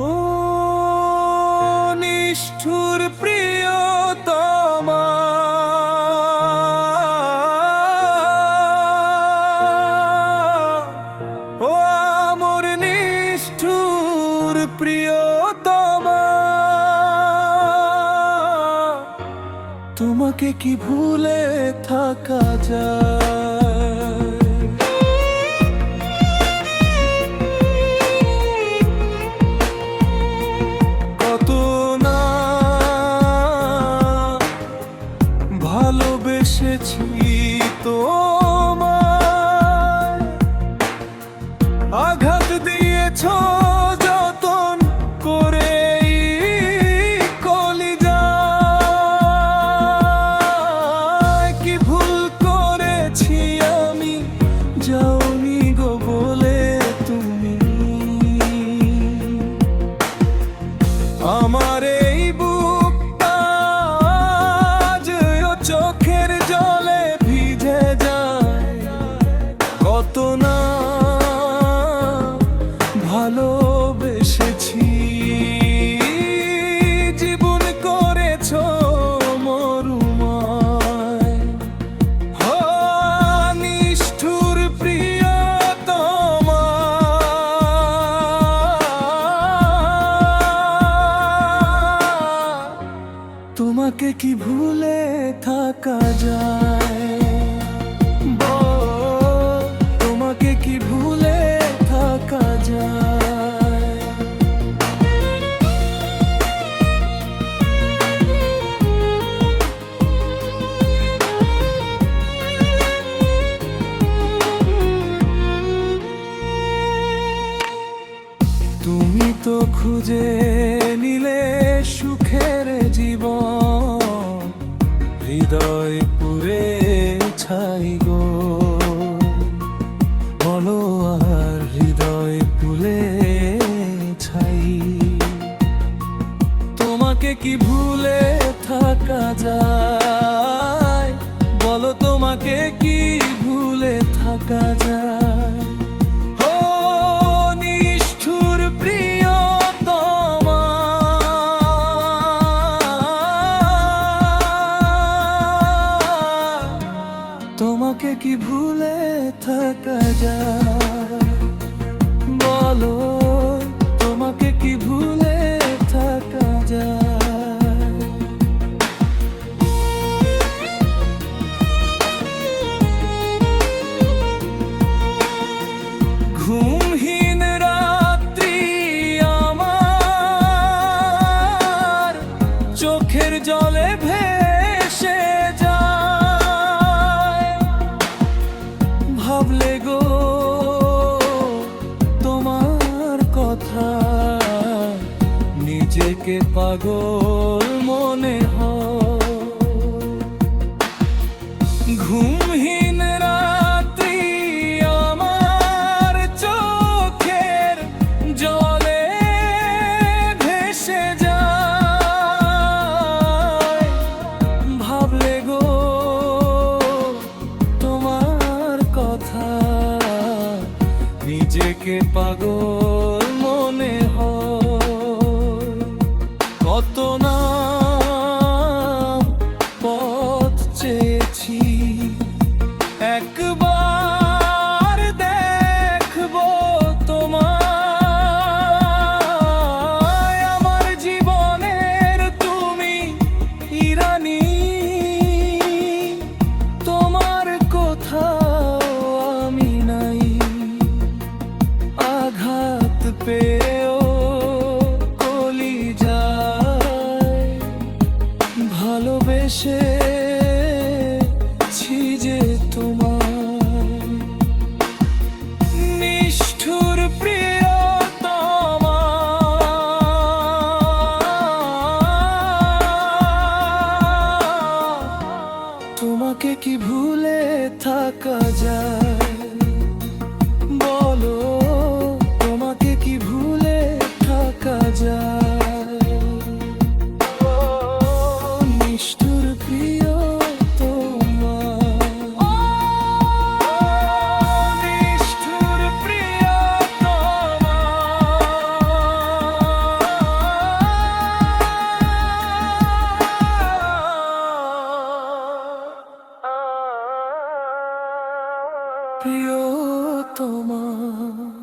ও নিষ্ঠুর প্রিয়তমা। ও আমর নিষ্ঠুর প্রিয়তমা। তোমাকে কি ভুলে থাকা যায়? না ভালোবেসেছি। জীবন করেছ মরুময়। নিষ্ঠুর তোমাকে কি ভুলে থাকা যায়? খুঁজে নিলে সুখের জীবন, হৃদয় পুরে ছাই গো। বলো আর হৃদয় পুলে ছাই। তোমাকে কি ভুলে থাকা যায়? বলো তোমাকে কি ভুলে থাকা যায়? কি ভুলে থাকা যায়? বলো, তোমাকে কি ভুলে থাকা যায়? ঘুমহীন রাত্রি আমার, চোখের জলে ভেসে যায়। নিজেকে পাগল মনে ঘুমহীন রাত্রি আমার চোখের জলে ভেসে যায়। ভাবলে গো, তোমার কথা, নিজেকে পাগল ছি যে তোমার নিষ্ঠুর প্রিয়তম। তোমাকে কি ভুলে থাকা যায়? প্রিয় তোমার